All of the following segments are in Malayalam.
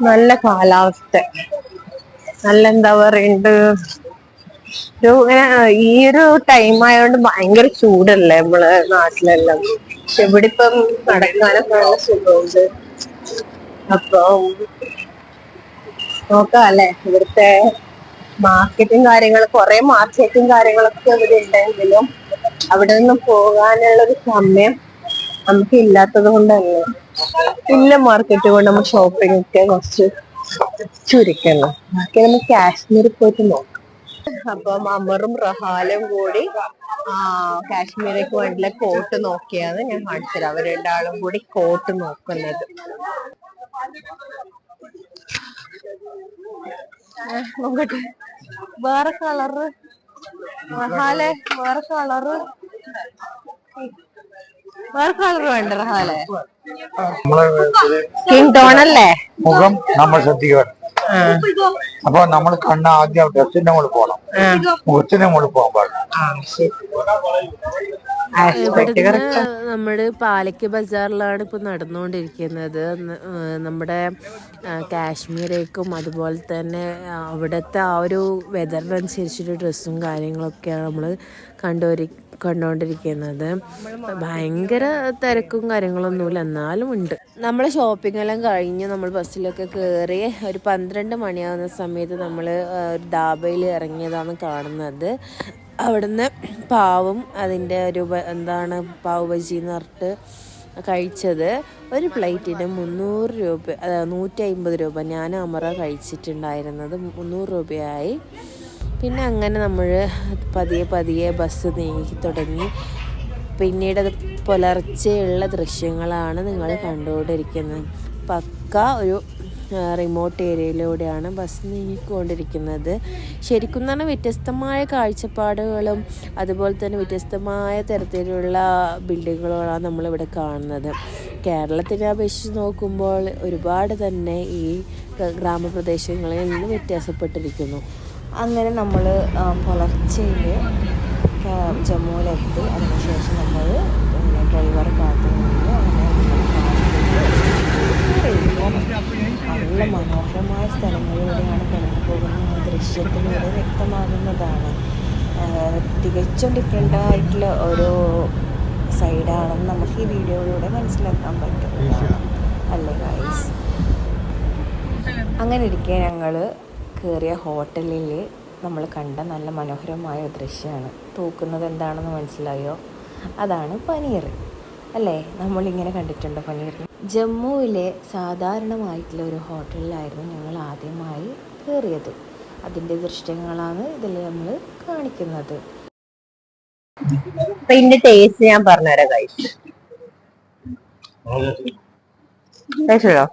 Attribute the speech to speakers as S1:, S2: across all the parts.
S1: നല്ല കാലാവസ്ഥ. നല്ല എന്താ പറയണ്ട്? ഒരു ഈ ഒരു ടൈം ആയതുകൊണ്ട് ഭയങ്കര ചൂടല്ലേ നമ്മളെ നാട്ടിലെല്ലാം. ഇവിടെ ഇപ്പം നടക്കാനൊക്കെ നല്ല സുഖമുണ്ട് അപ്പൊ നോക്കാം അല്ലെ ഇവിടുത്തെ മാർക്കറ്റും കാര്യങ്ങളും കുറെ മാർക്കറ്റും കാര്യങ്ങളൊക്കെ ഇവിടെ ഉണ്ടെങ്കിലും അവിടെ നിന്ന് പോകാനുള്ള ഒരു സമയം നമുക്ക് ഇല്ലാത്തത് കൊണ്ടല്ലേ ഇല്ല മാർക്കറ്റ് കൊണ്ട് നമ്മൾ ഷോപ്പിംഗ് ഒക്കെ കുറച്ച് ചുരുക്കണം ബാക്കി നമ്മൾ കാശ്മീരിൽ പോയിട്ട് നോക്കാം. അപ്പം അമറും റഹാലും കൂടി കാശ്മീരേക്ക് വേണ്ടിയുള്ള കോട്ട് നോക്കിയാണ് ഞാൻ കാണിച്ചത്. അവർ രണ്ടാളും കൂടി കോട്ട് നോക്കുന്നത്. നോക്കട്ടെ. വേറെ കളറ് റഹാലെ വേറെ കളറ് വേറെ കളർ വേണ്ട റഹാലെ
S2: നമ്മളെ ഒരു
S1: സ്കിൻ ടോൺ അല്ലേ?
S2: മുഖം നമ്മൾ ശ്രദ്ധിക്കണം അപ്പൊ നമ്മൾ കണ്ണ് ആദ്യം ഡ്രസ്സിന്റെ മുകളിൽ പോകണം. മുഖത്തിന്റെ മുകളിൽ പോകാൻ പാടില്ല.
S3: നമ്മുടെ പാലക്ക് ബസാറിലാണ് ഇപ്പൊ നടന്നുകൊണ്ടിരിക്കുന്നത്. നമ്മുടെ കാശ്മീരേക്കും അതുപോലെ തന്നെ അവിടുത്തെ ആ ഒരു വെതറിനനുസരിച്ചിട്ട് ഡ്രസ്സും കാര്യങ്ങളൊക്കെയാണ് നമ്മൾ കണ്ടുവരി കണ്ടുകൊണ്ടിരിക്കുന്നത് ഭയങ്കര തിരക്കും കാര്യങ്ങളൊന്നുമില്ല എന്നാലും ഉണ്ട്. നമ്മൾ ഷോപ്പിംഗ് എല്ലാം കഴിഞ്ഞ് നമ്മൾ ബസ്സിലൊക്കെ കയറി ഒരു പന്ത്രണ്ട് മണിയാവുന്ന സമയത്ത് നമ്മൾ ഒരു ദാബയിൽ ഇറങ്ങിയതാണ് കാണുന്നത്. അവിടുന്ന് പാവും അതിന്റെ ഒരു എന്താണ് പാവ് ബജി എന്ന് പറഞ്ഞിട്ട് കഴിച്ചത്. ഒരു പ്ലേറ്റിന് മുന്നൂറ് രൂപ നൂറ്റി അമ്പത് രൂപ ഞാൻ അമറ കഴിച്ചിട്ടുണ്ടായിരുന്നത്. മുന്നൂറ് രൂപയായി. പിന്നെ അങ്ങനെ നമ്മൾ പതിയെ പതിയെ ബസ് നീങ്ങി തുടങ്ങി. പിന്നീട് അത് പുലർച്ചെയുള്ള ദൃശ്യങ്ങളാണ് നിങ്ങൾ കണ്ടുകൊണ്ടിരിക്കുന്നത്. പക്ക ഒരു റിമോട്ട് ഏരിയയിലൂടെയാണ് ബസ് നീങ്ങിക്കൊണ്ടിരിക്കുന്നത്. ശരിക്കും പറഞ്ഞാൽ വ്യത്യസ്തമായ കാഴ്ചപ്പാടുകളും അതുപോലെ തന്നെ വ്യത്യസ്തമായ തരത്തിലുള്ള ബിൽഡിങ്ങുകളാണ് നമ്മളിവിടെ കാണുന്നത്. കേരളത്തിനെ അപേക്ഷിച്ച് നോക്കുമ്പോൾ ഒരുപാട് തന്നെ ഈ ഗ്രാമപ്രദേശങ്ങളിൽ നിന്ന് വ്യത്യാസപ്പെട്ടിരിക്കുന്നു.
S4: അങ്ങനെ നമ്മൾ പുലർച്ചയിൽ ജമ്മുവിലെത്തി. അതിനുശേഷം നമ്മൾ പിന്നെ ഡ്രൈവർ കാത്തു നല്ല മനോഹരമായ സ്ഥലങ്ങളിലൂടെയാണ് കടന്നു പോകുന്ന ദൃശ്യത്തിലൂടെ വ്യക്തമാകുന്നതാണ്. തികച്ചും ഡിഫറെന്റ് ആയിട്ടുള്ള ഒരു സൈഡാണെന്ന് നമുക്ക് ഈ വീഡിയോയിലൂടെ മനസ്സിലാക്കാൻ പറ്റും. അല്ലേ ഗൈസ് അങ്ങനെ ഇരിക്കെ ഞങ്ങൾ കയറിയ ഹോട്ടലിൽ നമ്മൾ കണ്ട നല്ല മനോഹരമായ ദൃശ്യമാണ്. തൂക്കുന്നത് എന്താണെന്ന് മനസ്സിലായോ? അതാണ് പനീർ. അല്ലേ? നമ്മളിങ്ങനെ കണ്ടിട്ടുണ്ട് പനീർ? ജമ്മുവിലെ സാധാരണമായിട്ടുള്ള ഒരു ഹോട്ടലിലായിരുന്നു ഞങ്ങൾ ആദ്യമായി കയറിയത്. അതിന്റെ ദൃശ്യങ്ങളാണ് ഇതിൽ നമ്മൾ കാണിക്കുന്നത്.
S1: ഇതിന്റെ ടേസ്റ്റ് ഞാൻ പറഞ്ഞുതരാം കഴിച്ചു കഴിച്ചോ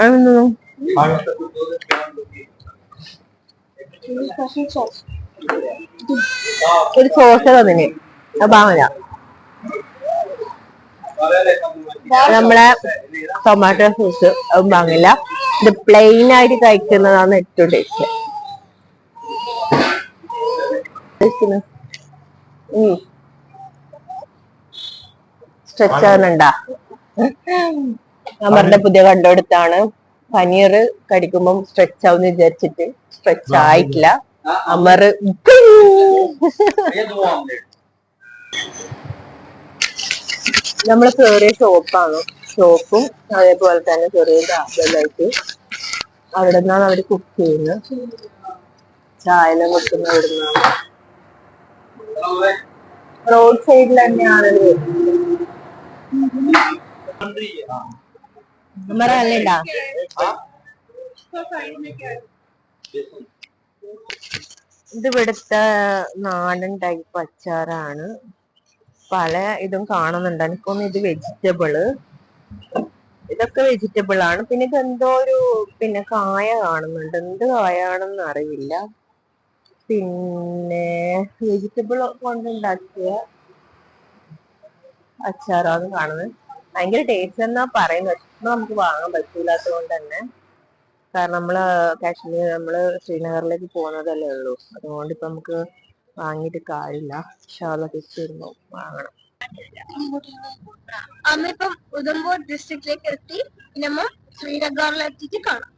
S1: അതൊന്നും ഒരു സോസ് തന്നിന് വാങ്ങില്ല നമ്മളെ ടൊമാറ്റോ സോസ് അതും വാങ്ങില്ല. ഇത് പ്ലെയിൻ ആയിട്ട് കഴിക്കുന്നതാണ് ഏറ്റവും ടേസ്റ്റ് സ്ട്രെച്ച് ആകുന്നുണ്ടാ നമ്മളുടെ പുതിയ കണ്ടുപിടുത്താണ്. പനീർ കടിക്കുമ്പം സ്ട്രെച്ച് ആവും വിചാരിച്ചിട്ട് സ്ട്രെച്ച് ആയിട്ടില്ല. അമർ നമ്മൾ ചെറിയ ഷോപ്പാണ് ഷോപ്പും അതേപോലെ തന്നെ ചെറിയ ഗാർഡനായിട്ട് അവിടെ നിന്നാണ് അവർ കുക്ക് ചെയ്യുന്നത് ചായല കുക്കുന്ന അവിടെ നിന്നാണ് റോഡ് സൈഡിൽ തന്നെയാണ് ഇത് അമറ അല്ലേടാ ഇത് ഇവിടുത്തെ നാടൻ ടൈപ്പ് അച്ചാറാണ് പല ഇതും കാണുന്നുണ്ട്. എനിക്കൊന്ന് ഇത് വെജിറ്റബിൾ. ഇതൊക്കെ വെജിറ്റബിൾ ആണ്. പിന്നെ ഇത് എന്തോ ഒരു പിന്നെ കായ കാണുന്നുണ്ട്. എന്ത് കായാണെന്ന് അറിയില്ല. പിന്നെ വെജിറ്റബിൾ കൊണ്ടുണ്ടാക്കിയ അച്ചാറാണ് കാണുന്നത്. ഭയങ്കര ടേസ്റ്റ് എന്നാ പറയുന്നത്. നമുക്ക് വാങ്ങാൻ പറ്റൂലാത്തത് കൊണ്ട് തന്നെ കാരണം നമ്മൾ കാശ്മീർ നമ്മൾ ശ്രീനഗറിലേക്ക് പോകുന്നതല്ലേ ഉള്ളൂ. അതുകൊണ്ട് ഇപ്പൊ നമുക്ക് വാങ്ങിയിട്ട് കാര്യമില്ല. ഷാള തിരിച്ചു വരുമ്പോൾ വാങ്ങണം.
S5: നമ്മളിപ്പം ഉധംപൂർ ഡിസ്ട്രിക്റ്റിലേക്ക് എത്തി. നമ്മൾ ശ്രീനഗറിൽ എത്തിയിട്ട് കാണാം.